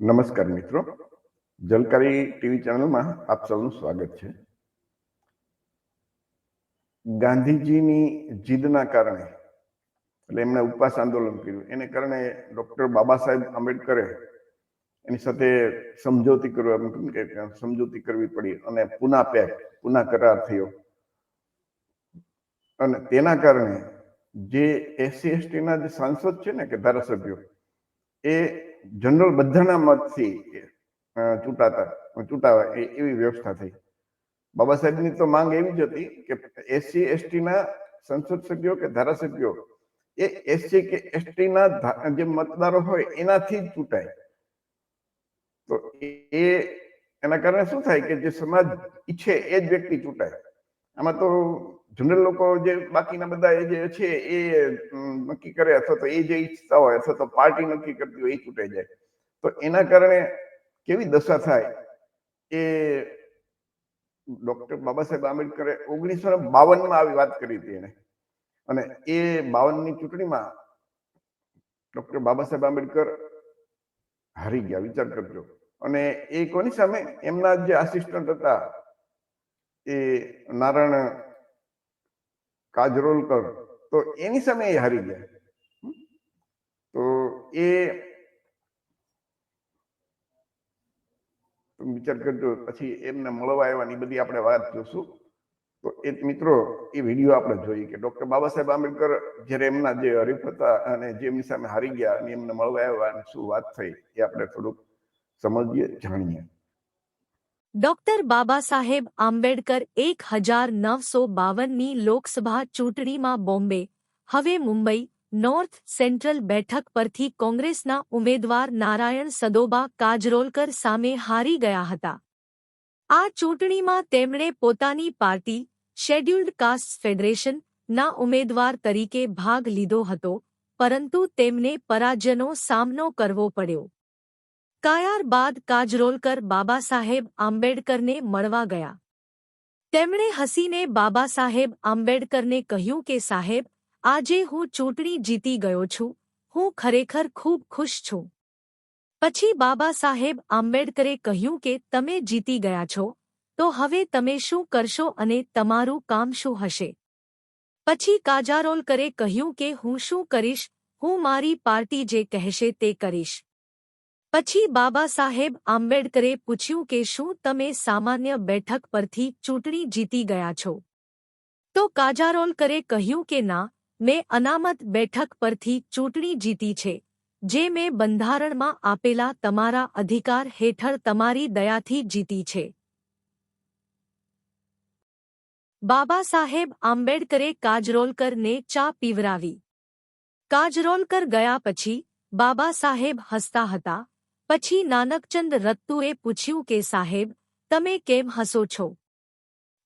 નમસ્કાર મિત્રો. જલકારી ટીવી ચેનલમાં આપ સૌનું સ્વાગત છે. ગાંધીજીની જીદના કારણે, એટલે એમણે ઉપવાસ આંદોલન કર્યું. એને કારણે ડૉક્ટર બાબા સાહેબ આંબેડકરે એની સાથે સમજૂતી કરવા, એમ કે સમજૂતી કરવી પડી અને પુના પેક પુના કરાર થયો. અને તેના કારણે જે એસસી, એસટીના જે સાંસદ છે ને કે ધારાસભ્યો, એ જનરલ બધાના મતથી ચૂંટાતા, ચૂંટાવા એવી વ્યવસ્થા થઈ. બાબા સાહેબની તો માંગ એવી જ હતી કે એસસી એસટી ના સંસદ સભ્યો કે ધારાસભ્યો, એ એસસી કે એસટીના જે મતદારો હોય એનાથી જ ચૂંટાય. તો એ, એના કારણે શું થાય કે જે સમાજ ઈચ્છે એ જ વ્યક્તિ ચૂંટાય. આમાં તો જનરલ લોકો જે બાકીના બધા એ જે છે, એ નક્કી કરે અથવા તો એ જે ઈચ્છતા હોય અથવા તો પાર્ટી નક્કી કરતી હોય એ ચૂંટાઈ જાય. તો એના કારણે કેવી દશા થાય એ ડોક્ટર બાબા સાહેબ આંબેડકરે ઓગણીસો ને બાવનમાં આવી વાત કરી હતી એને. અને એ બાવનની ચૂંટણીમાં ડોક્ટર બાબા સાહેબ આંબેડકર હારી ગયા, વિચાર કરજો. અને એ કોની સામે? એમના જે આસિસ્ટન્ટ હતા એ નારાયણ કાજરોલકર, તો એની સામે એ હારી ગયા. તો એ વિચાર કરજો, પછી એમને મળવા આવ્યાની બધી આપણે વાત જોશું. તો એ મિત્રો, એ વીડિયો આપણે જોઈએ કે ડોક્ટર બાબા સાહેબ આંબેડકર જ્યારે એમના જે હરીફ હતા અને જે એમની સામે હારી ગયા અને એમને મળવા આવ્યા શું વાત થઈ, એ આપણે થોડુંક સમજીએ, જાણીએ. ડોક્ટર બાબા સાહેબ આંબેડકર એક હજાર નવસો બાવનની લોકસભા ચૂંટણીમાં બોમ્બે, હવે મુંબઈ, નોર્થ સેન્ટ્રલ બેઠક પરથી કોંગ્રેસના ઉમેદવાર નારાયણ સદોબા કાજરોલકર સામે હારી ગયા હતા. આ ચૂંટણીમાં તેમણે પોતાની પાર્ટી, શેડ્યુલ્ડ કાસ્ટ ફેડરેશન, ના ઉમેદવાર તરીકે ભાગ લીધો હતો, પરંતુ તેમને પરાજયનો સામનો કરવો પડ્યો. કાયાર બાદ કાજરોલકર બાબા સાહેબ આંબેડકરને મળવા ગયા. તેમણે હસીને બાબા સાહેબ આંબેડકરને કહ્યું કે, સાહેબ, આજે હું ચૂંટણી જીતી ગયો છું. હું ખરેખર ખૂબ ખુશ છું. પછી બાબા સાહેબ આંબેડકરે કહ્યું કે, તમે જીતી ગયા છો. તો હવે તમે શું કરશો અને તમારું કામ શું હશે પછી કાજારોલકરે કહ્યું કે, હું શું કરીશ? હું મારી પાર્ટી જે કહેશે તે કરીશ. પછી બાબા સાહેબ આંબેડકરે પૂછ્યું કે શું તમે સામાન્ય બેઠક પરથી ચૂંટણી જીતી ગયા છો? તો કાજારોલકરે કહ્યું કે ના, મેં અનામત બેઠક પરથી ચૂંટણી જીતી છે, જે મેં બંધારણમાં આપેલા તમારા અધિકાર હેઠળ તમારી દયાથી જીતી છે. બાબા સાહેબ આંબેડકરે કાજરોલકરને ચા પીવરાવી. કાજરોલકર ગયા પછી બાબા સાહેબ હસતા હતા પછી નાનકચંદ રત્તુએ પૂછ્યું કે, સાહેબ, તમે કેમ હસો છો?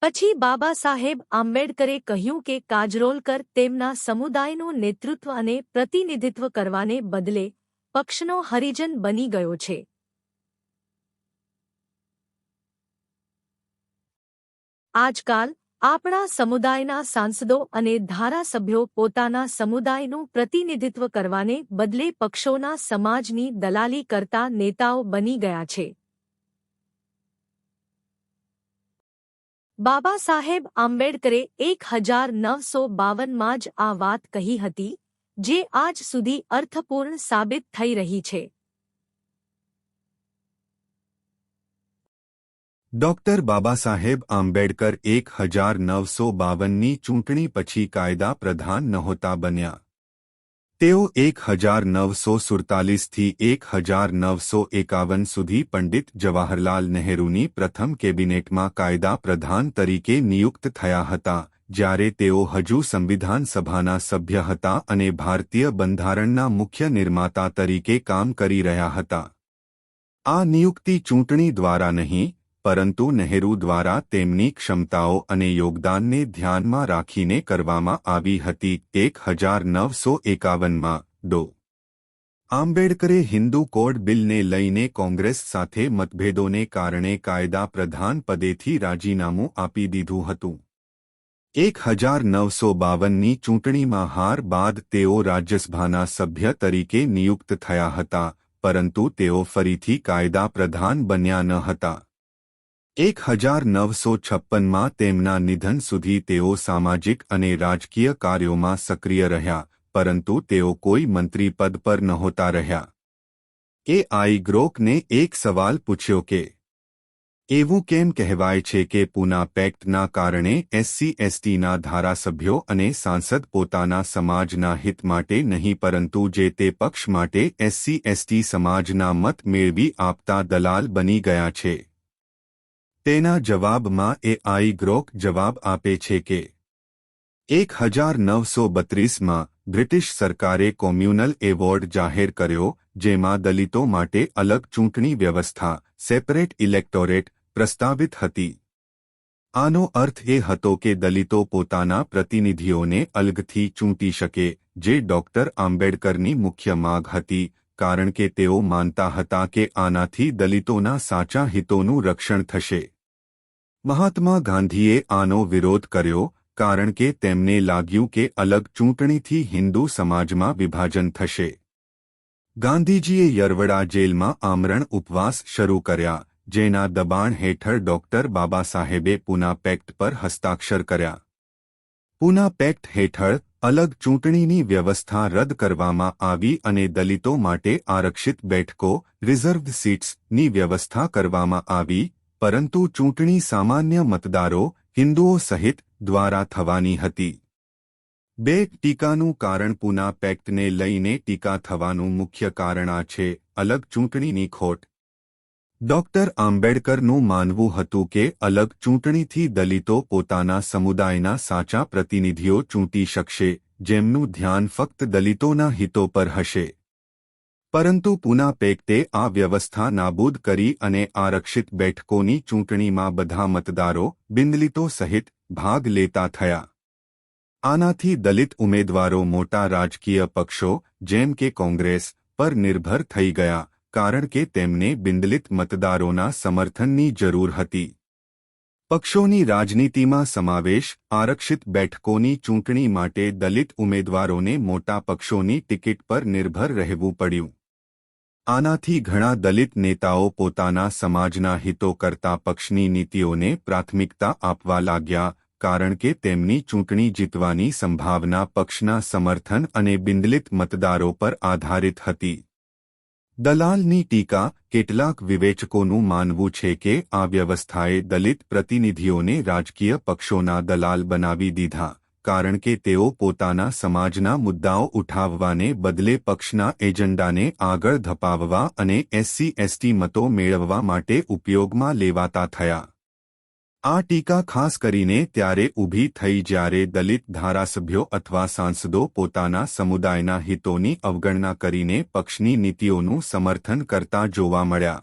પછી બાબા સાહેબ આંબેડકરે કહ્યું કે, કાજરોલકર તેમના સમુદાયનું નેતૃત્વ અને પ્રતિનિધિત્વ કરવાને બદલે પક્ષનો હરિજન બની ગયો છે. આજકાલ આપણા સમુદાયના સાંસદો અને ધારાસભ્યો પોતાના સમુદાયનું પ્રતિનિધિત્વ કરવાને બદલે પક્ષોના સમાજની દલાલી કરતા નેતાઓ બની ગયા છે. બાબા સાહેબ આંબેડકરે એક હજાર નવસો બાવનમાં જ આ વાત કહી હતી, જે આજ સુધી અર્થપૂર્ણ સાબિત થઈ રહી છે. ડોક્ટર બાબા સાહેબ આંબેડકર એક હજાર નવસો બાવનની ચૂંટણી પછી કાયદા પ્રધાન નહોતા બન્યા. તેઓ એક હજાર નવસો સુડતાલીસથી એક હજાર નવસો એકાવન સુધી પંડિત જવાહરલાલ નહેરુની પ્રથમ કેબિનેટમાં કાયદા પ્રધાન તરીકે નિયુક્ત થયા હતા, જ્યારે તેઓ હજુ સંવિધાન સભાના સભ્ય હતા અને ભારતીય બંધારણના મુખ્ય નિર્માતા તરીકે કામ કરી રહ્યા હતા. આ નિયુક્તિ ચૂંટણી દ્વારા નહીં પરંતુ નહેરુ દ્વારા તેમની ક્ષમતાઓ અને યોગદાનને ધ્યાનમાં રાખીને કરવામાં આવી હતી. એક હજાર નવસો એકાવનમાં ડો. આંબેડકરે હિન્દુ કોડ બિલને લઈને કોંગ્રેસ સાથે મતભેદોને કારણે કાયદા પ્રધાન પદેથી રાજીનામું આપી દીધું હતું. એક હજાર નવસો બાવનની ચૂંટણીમાં હાર બાદ તેઓ રાજ્યસભાના સભ્ય તરીકે નિયુક્ત થયા હતા, પરંતુ તેઓ ફરીથી કાયદા પ્રધાન બન્યા ન હતા. એક હજાર નવસો છપ્પનમાં તેમના નિધન સુધી તેઓ સામાજિક અને રાજકીય કાર્યોમાં સક્રિય રહ્યા, પરંતુ તેઓ કોઈ મંત્રી પદ પર નહોતા રહ્યા. એ આઈ ગ્રોકને એક સવાલ પૂછ્યો કે, એવું કેમ કહેવાય છે કે પૂના પેક્ટના કારણે એસસી, એસટીના ધારાસભ્યો અને સાંસદ પોતાના સમાજના હિત માટે નહીં પરંતુ જે તે પક્ષ માટે એસસી, એસટી સમાજના મત મેળવી આપતા દલાલ બની ગયા છે? તેના જવાબમાં એ આઈ ગ્રોક જવાબ આપે છે કે એક હજાર નવસો બત્રીસમાં બ્રિટિશ સરકારે કોમ્યુનલ એવોર્ડ જાહેર કર્યો, જેમાં દલિતો માટે અલગ ચૂંટણી વ્યવસ્થા, સેપરેટ ઇલેક્ટોરેટ, પ્રસ્તાવિત હતી. આનો અર્થ એ હતો કે દલિતો પોતાના પ્રતિનિધિઓને અલગથી ચૂંટી શકે, જે ડોક્ટર આંબેડકરની મુખ્ય માગ હતી કારણ કે તેઓ માનતા હતા કે આનાથી દલિતોના સાચા હિતોનું રક્ષણ થશે. મહાત્મા ગાંધીએ આનો વિરોધ કર્યો, કારણ કે તેમને લાગ્યું કે અલગ ચૂંટણીથી હિન્દુ સમાજમાં વિભાજન થશે. ગાંધીજીએ યરવડા જેલમાં આમરણ ઉપવાસ શરૂ કર્યા, જેના દબાણ હેઠળ ડોક્ટર બાબા સાહેબે પુના પેક્ટ પર હસ્તાક્ષર કર્યા. પુના પેક્ટ હેઠળ અલગ ચૂંટણીની વ્યવસ્થા રદ કરવામાં આવી અને દલિતો માટે આરક્ષિત બેઠકો, રિઝર્વ્ડ સીટ્સની વ્યવસ્થા કરવામાં આવી, પરંતુ ચૂંટણી સામાન્ય મતદારો, હિન્દુઓ સહિત દ્વારા થવાની હતી. બે ટીકાનું કારણ પુના પેક્ટને લઈને ટીકા થવાનું મુખ્ય કારણ આ છે, અલગ ચૂંટણીની ખોટ ડોક્ટર આંબેડકરનું માનવું હતું કે અલગ ચૂંટણીથી દલિતો પોતાના સમુદાયના સાચા પ્રતિનિધિઓ ચૂંટી શકશે, જેમનું ધ્યાન ફક્ત દલિતોના હિતો પર હશે. પરંતુ પુના પેક્ટે આ વ્યવસ્થા નાબૂદ કરી અને આરક્ષિત બેઠકોની ચૂંટણીમાં બધા મતદારો બિંદલિતો સહિત ભાગ લેતા થયા. આનાથી દલિત ઉમેદવારો મોટા રાજકીય પક્ષો, જેમ કે કોંગ્રેસ, પર નિર્ભર થઈ ગયા. કારણ કે તેમને બિંદલિત મતદારોના સમર્થનની જરૂર હતી. પક્ષોની રાજનીતિમાં સમાવેશ, આરક્ષિત બેઠકોની ચૂંટણી માટે દલિત ઉમેદવારોને મોટા પક્ષોની ટિકિટ પર નિર્ભર રહેવું પડ્યું. આનાથી ઘણા દલિત નેતાઓ પોતાના સમાજના હિતો કરતા પક્ષની નીતિઓને પ્રાથમિકતા આપવા લાગ્યા, કારણ કે તેમની ચૂંટણી જીતવાની સંભાવના પક્ષના સમર્થન અને બિંદલિત મતદારો પર આધારિત હતી. દલાલની ટીકા કેટલાક વિવેચકોનું માનવું છે કે આ વ્યવસ્થાએ દલિત પ્રતિનિધિઓને રાજકીય પક્ષોના દલાલ બનાવી દીધા, કારણ કે તેઓ પોતાના સમાજના મુદ્દાઓ ઉઠાવવાને બદલે પક્ષના એજન્ડાને આગળ ધપાવવા અને એસસી, એસટી મતો મેળવવા માટે ઉપયોગમાં લેવાતા થયા. આ ટીકા ખાસ કરીને ત્યારે ઊભી થઈ જ્યારે દલિત ધારાસભ્યો અથવા સાંસદો પોતાના સમુદાયના હિતોની અવગણના કરીને પક્ષની નીતિઓનું સમર્થન કરતા જોવા મળ્યા.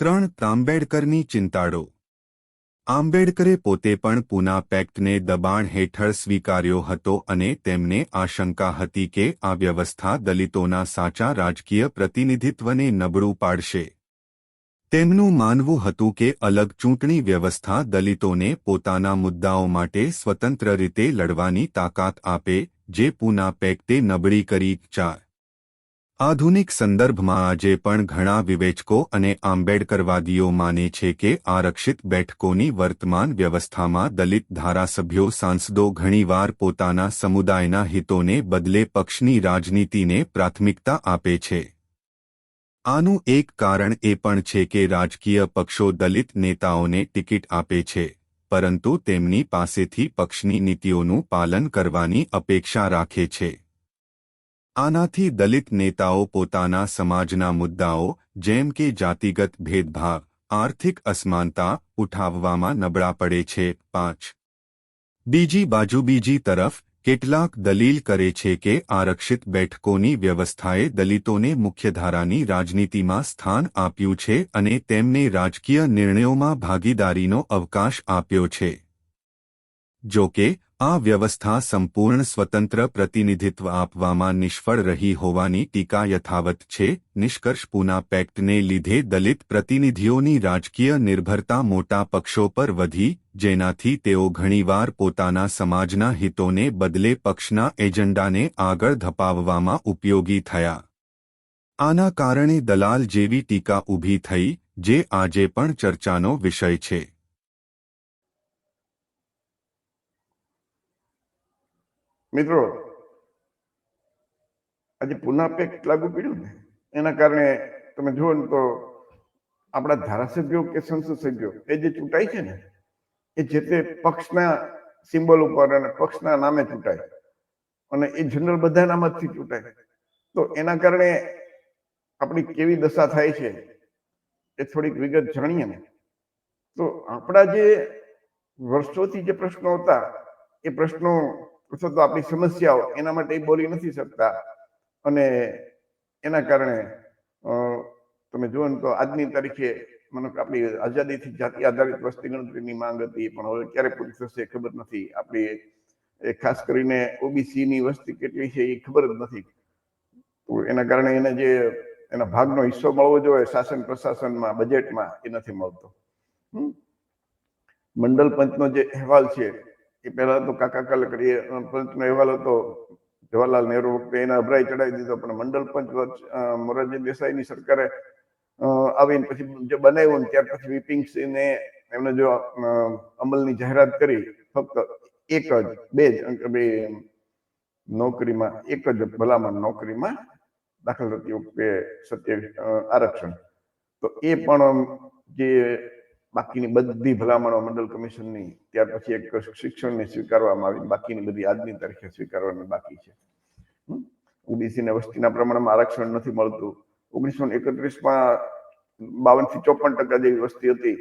ત્રણ આંબેડકરની ચિંતાડો આંબેડકરે પોતે પણ પૂના પેક્ટને દબાણ હેઠળ સ્વીકાર્યો હતો અને તેમને આશંકા હતી કે આ વ્યવસ્થા દલિતોના સાચા રાજકીય પ્રતિનિધિત્વને નબળું પાડશે. તેમનું માનવું હતું કે અલગ ચૂંટણી વ્યવસ્થા દલિતોને પોતાના મુદ્દાઓ માટે સ્વતંત્ર રીતે લડવાની તાકાત આપે, જે પૂના પેક્ટે નબળી કરી ચાર. આધુનિક સંદર્ભમાં આજે પણ ઘણા વિવેચકો અને આંબેડકરવાદીઓ માને છે કે આરક્ષિત બેઠકોની વર્તમાન વ્યવસ્થામાં દલિત ધારાસભ્યો સાંસદો ઘણીવાર પોતાના સમુદાયના હિતોને બદલે પક્ષની રાજનીતિને પ્રાથમિકતા આપે છે. આનું એક કારણ એ પણ છે કે રાજકીય પક્ષો દલિત નેતાઓને ટિકિટ આપે છે, પરંતુ તેમની પાસેથી પક્ષની નીતિઓનું પાલન કરવાની અપેક્ષા રાખે છે. આનાથી દલિત નેતાઓ પોતાના સમાજના મુદ્દાઓ, જેમ કે જાતિગત ભેદભાવ, આર્થિક અસમાનતા ઉઠાવવામાં નબળા પડે છે. પાંચ. બીજી બાજુ બીજી તરફ કેટલાક દલીલ કરે છે કે આરક્ષિત બેઠકોની વ્યવસ્થાએ દલિતોને મુખ્યધારાની રાજનીતિમાં સ્થાન આપ્યું છે અને તેમને રાજકીય નિર્ણયોમાં ભાગીદારીનો અવકાશ આપ્યો છે. જો કે આ વ્યવસ્થા સંપૂર્ણ સ્વતંત્ર પ્રતિનિધિત્વ આપવામાં નિષ્ફળ રહી હોવાની ટીકા યથાવત છે. નિષ્કર્ષ પૂના પેક્ટને લીધે દલિત પ્રતિનિધિઓની રાજકીય નિર્ભરતા મોટા પક્ષો પર વધી, જેનાથી તેઓ ઘણીવાર પોતાના સમાજના હિતોને બદલે પક્ષના એજન્ડાને આગળ ધપાવવામાં ઉપયોગી થયા. આના કારણે દલાલ જેવી ટીકા ઊભી થઈ, જે આજે પણ ચર્ચાનો વિષય છે. મિત્રો, આજે પુનઃ પેક્ટ લાગુ પડ્યું ને, એના કારણે તમે જુઓ ને તો આપણા ધારાસભ્યો કે સંસદ સભ્યો એ જે ચૂંટાય છે ને, એ જે તે પક્ષના સિમ્બોલ ઉપર અને પક્ષના નામે ચૂંટાય અને એ જનરલ બધા નામથી ચૂંટાય. તો એના કારણે આપણી કેવી દશા થાય છે એ થોડીક વિગત જાણીએ ને. તો આપણા જે વર્ષોથી જે પ્રશ્નો હતા, એ પ્રશ્નો અથવા તો આપણી સમસ્યાઓ એના માટે એ બોલી નથી શકતા. અને એના કારણે તમે જુઓ ને તો આજની તારીખે મને આપણી આઝાદીથી જાતિ આધારિત વસ્તી ગણતરીની માંગ હતી, પણ હવે ક્યારે પૂરી થશે ખબર નથી. આપણી ખાસ કરીને ઓબીસી ની વસ્તી કેટલી છે એ ખબર જ નથી. એના કારણે એને જે એના ભાગનો હિસ્સો મળવો જોઈએ શાસન પ્રશાસનમાં, બજેટમાં, એ નથી મળતો. મંડળ પંચનો જે અહેવાલ છે એ પહેલા તો કાકા કલકડીએ પંચનો અહેવાલ હતો. જવાહરલાલ નહેરુ વખતે એને અભરાઈ ચડાવી દીધો, પણ મંડળ પંચ મોરારજી દેસાઈની સરકારે આવીને પછી જે બનાવ્યું ત્યાર પછી વિપિંગ એમને જો અમલની જાહેરાત કરી, ફક્ત એક જ, બે જ નોકરીમાં, એક જ ભલામણ નોકરીમાં દાખલ થતી વખતે સત્ય આરક્ષણ. તો એ પણ જે બાકીની બધી ભલામણો મંડળ કમિશનની, ત્યાર પછી એક શિક્ષણને સ્વીકારવામાં આવી, બાકીની બધી આજની તારીખે સ્વીકારવાની બાકી છે. ઓબીસીને વસ્તીના પ્રમાણમાં આરક્ષણ નથી મળતું. ઓગણીસો એકત્રીસમાં બાવનથી ચોપન ટકા જેવી વસ્તી હતી.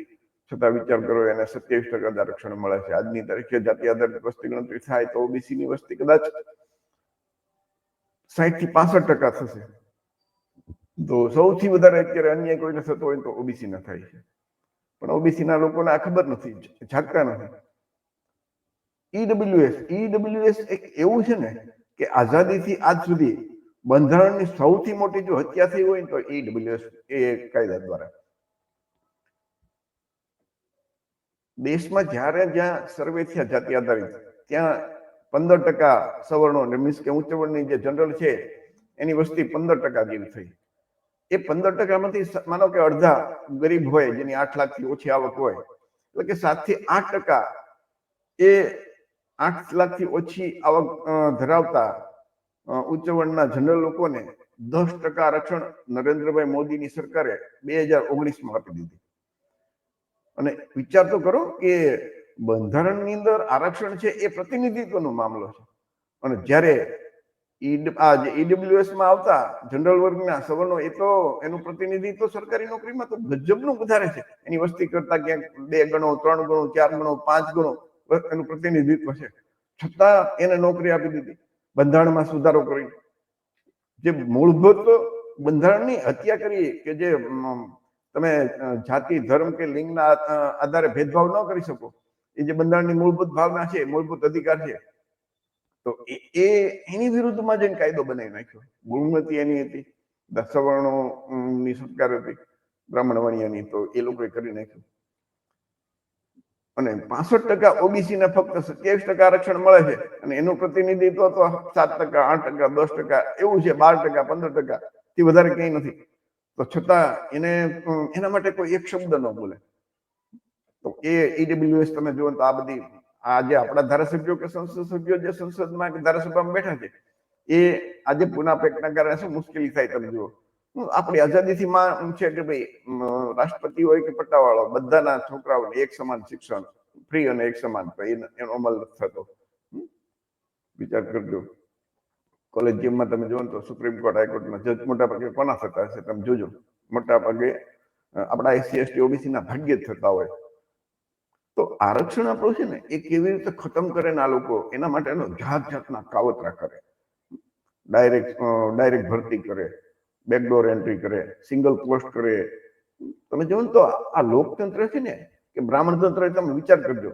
છતાં વિચાર કરો, એને સત્યાવીસ ટકા આરક્ષણ મળે છે. આજની તારીખે જાતિ આધારિત વસ્તી ગણતરી થાય તો ઓબીસીની વસ્તી કદાચ સાહીઠથી પાસઠ ટકા થશે. તો સૌથી વધારે અત્યારે અન્ય કોઈને થતો હોય તો ઓબીસી ના થાય છે. પણ ઓબીસી ના લોકોને આ ખબર નથી જાગતા નથી. ઈડબ્લ્યુએસ ઈડબ્લ્યુએસ એક એવું છે ને કે આઝાદીથી આજ સુધી બંધારણની સૌથી મોટી જો હત્યા થઈ હોય ને તો ઈડબ્લ્યુએસ એ કાયદા દ્વારા. દેશમાં જ્યારે જ્યાં સર્વે થયા જાતિ આધારિત, ત્યાં પંદર ટકા સવર્ણો મીન્સ કે ઉચ્ચ વર્ણની જે જનરલ છે, એની વસ્તી પંદર ટકા જેવી થઈ. એ પંદર ટકામાંથી માનો કે અડધા ગરીબ હોય, જેની આઠ લાખથી ઓછી આવક હોય, એટલે કે સાતથી આઠ ટકા એ આઠ લાખથી ઓછી આવક ધરાવતા ઉચ્ચ વર્ણના જનરલ લોકોને દસ ટકા આરક્ષણ નરેન્દ્રભાઈ મોદીની સરકારે બે હજાર ઓગણીસમાં આપી દીધી. અને વિચાર તો કરો કે બંધારણની અંદર આરક્ષણ છે એ પ્રતિનિધિત્વનો મામલો છે. અને જ્યારે ઈડ- આ જે ઈડબ્લ્યુએસમાં આવતા જનરલ વર્ગના સવર્ણો, એ તો એનું પ્રતિનિધિત્વ સરકારી નોકરીમાં તો ગજબનું વધારે છે. એની વસ્તી કરતા ક્યાંક બે ગણો, ત્રણ ગણો, ચાર ગણો, પાંચ ગણો એનું પ્રતિનિધિત્વ છે. છતાં એને નોકરી આપી દીધી. બંધારણમાં સુધારો કરી. જે મૂળભૂત બંધારણની હત્યા કરી કે જે તમે જાતિ, ધર્મ કે લિંગના આધારે ભેદભાવ ન કરી શકો, એ જે બંધારણની મૂળભૂત ભાવના છે મૂળભૂત અધિકાર છે. તો એ એની વિરુદ્ધમાં જઈને કાયદો બનાવી નાખ્યો. ગુણમતી એની હતી દસવર્ણો ની સત્કાર હતી, બ્રાહ્મણ વણિયાની, તો એ લોકોએ કરી નાખ્યું. અને પાસઠ ટકા ઓબીસી ને ફક્ત સત્યાવીસ ટકા આરક્ષણ મળે છે, અને એનું પ્રતિનિધિત્વ તો સાત ટકા, આઠ ટકા, દસ ટકા, એવું છે, બાર ટકા, પંદર ટકા, થી વધારે ક્યાંય નથી. તો છતાં એને એના માટે કોઈ એક શબ્દ ન બોલે. તો એ ઈડબ્લ્યુએસ તમે જુઓ તો આ બધી આ જે આપણા ધારાસભ્યો કે સંસદ સભ્યો જે સંસદમાં કે ધારાસભામાં બેઠા છે, એ આજે પુના પેકના કારણે શું મુશ્કેલી થાય તમે જુઓ. આપણી આઝાદીથી માં છે કે ભાઈ રાષ્ટ્રપતિ હોય કે પટ્ટાવાળો બધાના છોકરાઓને એક સમાન શિક્ષણ ફ્રી અને એક સમાન એનો અમલ થતો? વિચાર કરજો. કોલેજિયમમાં તમે જુઓ તો સુપ્રીમ કોર્ટ હાઈકોર્ટના જજ મોટા ભાગે કોના થતા હશે તમે જોજો. મોટા ભાગે આપણા એસસી એસટી ઓબીસી ના ભાગ્યે જ થતા હોય. તો આરક્ષણ આપણું છે ને, એ કેવી રીતે ખતમ કરે ને આ લોકો? એના માટેનો જાત જાતના કાવતરા કરે. ડાયરેક્ટ ડાયરેક્ટ ભરતી કરે બેકડોર એન્ટ્રી કરે સિંગલ પોસ્ટ કરે. તમે જો ને તો આ લોકતંત્ર છે ને, કે બ્રાહ્મણ તંત્ર તમે વિચાર કરજો.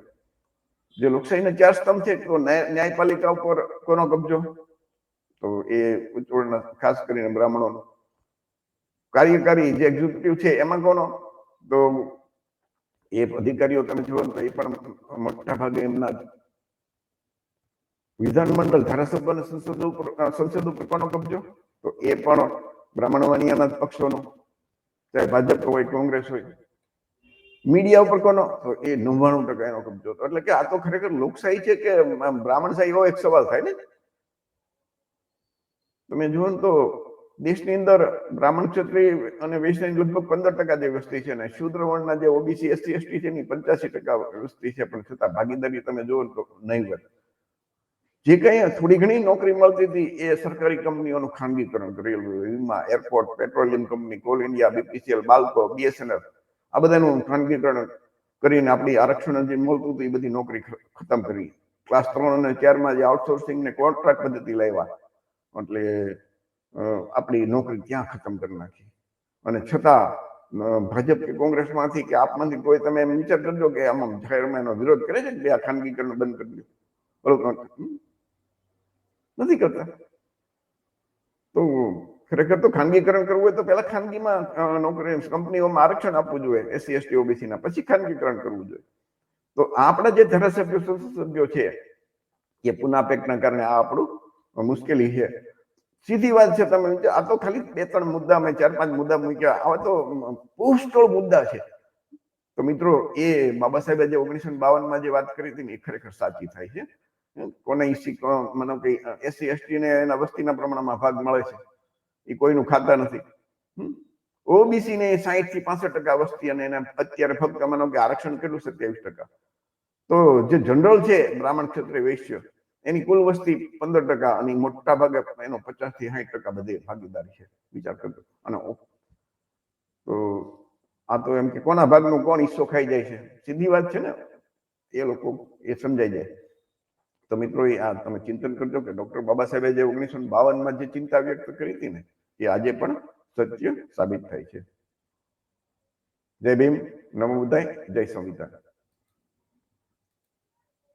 જે લોકશાહીના ચાર સ્તંભ છે, તો ન્યાયપાલિકા ઉપર કોનો કબજો? તો એ ઉચ્ચ ખાસ કરીને બ્રાહ્મણોનો. કાર્યકારી જે એક્ઝિક્યુટિવ છે, એમાં કોનો? તો એ અધિકારીઓ તમે જુઓ ને તો એ પણ મોટા ભાગે એમના જ. વિધાનમંડળ ધારાસભા અને સંસદ ઉપર અ, સંસદ ઉપર કોનો કબજો તો એ પણ બ્રાહ્મણવાણીયાના જ પક્ષોનો ચાહે ભાજપ હોય કોંગ્રેસ હોય મીડિયા ઉપર કોનો તો એ નવ્વાણું ટકા એનો કબજો હતો એટલે કે આ તો ખરેખર લોકશાહી છે કે આમ બ્રાહ્મણશાહી એવો એક સવાલ થાય ને? તમે જુઓ ને તો દેશની અંદર બ્રાહ્મણ ક્ષત્રિય અને વૈશ્યની લગભગ પંદર ટકા જે વસ્તી છે અને શુદ્ર વર્ણના જે ઓબીસી એસટી એસટી છે એની પંચ્યાસી ટકા વસ્તી છે. પણ છતાં ભાગીદારી તમે જુઓ તો નહીં જે કઈ થોડી ઘણી નોકરી મળતી હતી, એ સરકારી કંપનીઓનું ખાનગીકરણ રેલવે વીમા airport, petroleum company, coal India BPCL Balco BSNL આ બધાનું ખાનગીકરણ કરીને આપણી આરક્ષણ જે મળતું હતું, એ બધી નોકરી ખતમ કરી. ક્લાસ ત્રણ અને ચારમાં જે આઉટસોર્સિંગ ને કોન્ટ્રાક્ટ પદ્ધતિ લાવ્યા એટલે આપણી નોકરી ત્યાં ખતમ કરી નાખી? અને છતાં ભાજપ કે કોંગ્રેસમાંથી કે આપમાંથી કોઈ તમે એમ વિચાર કરજો કે આમાં જાહેરમાં એનો વિરોધ કરે છે કે આ ખાનગીકરણ બંધ કરી દો નથી કરતા. તો ખરેખર તો ખાનગીકરણ કરવું હોય તો પહેલા ખાનગીમાં નોકરી કંપનીઓમાં આરક્ષણ આપવું જોઈએ, એસસી, એસટી, ઓબીસીના, પછી ખાનગીકરણ કરવું જોઈએ. તો આપણા જે ધારાસભ્યો સંસદ સભ્યો છે, એ પુનાપેકના કારણે આ આપણું મુશ્કેલી છે. સીધી વાત છે, તમે આ તો ખાલી બે ત્રણ મુદ્દા, મેં ચાર પાંચ મુદ્દા મૂક્યા, આવા તો પુષ્કળ મુદ્દા છે. તો મિત્રો, એ બાબા સાહેબે જે ઓગણીસો બાવનમાં જે વાત કરી હતી ને, એ ખરેખર સાચી થાય છે. કોને ઈસી મને કે એસી એસટી ને એના વસ્તીના પ્રમાણમાં ભાગ મળે છે, એ કોઈનું ખાતા નથી. ઓબીસી ને સાહીઠથી પાસઠ ટકા વસ્તી અને એને અત્યારે ફક્ત, માનો કે આરક્ષણ કેટલું, સત્યાવીસ ટકા. તો જે જનરલ છે, બ્રાહ્મણ ક્ષેત્રે વૈશ્ય એની કુલ વસ્તી પંદર ટકા અને મોટા ભાગે એનો પચાસથી સાઠ ટકા બધે ભાગીદારી છે, વિચાર કરજો. અને તો આ તો એમ કે કોના ભાગનો કોણ હિસ્સો ખાઈ જાય છે? સીધી વાત છે ને, એ લોકો એ સમજાઈ જાય. તો મિત્રો, એ આ તમે ચિંતન કરજો કે ડોક્ટર બાબા સાહેબે જે ઓગણીસો બાવનમાં જે ચિંતા વ્યક્ત કરી હતી ને, એ આજે પણ સત્ય સાબિત થાય છે. જય ભીમ, નમો બુદ્ધાય, જય સંવિધાન.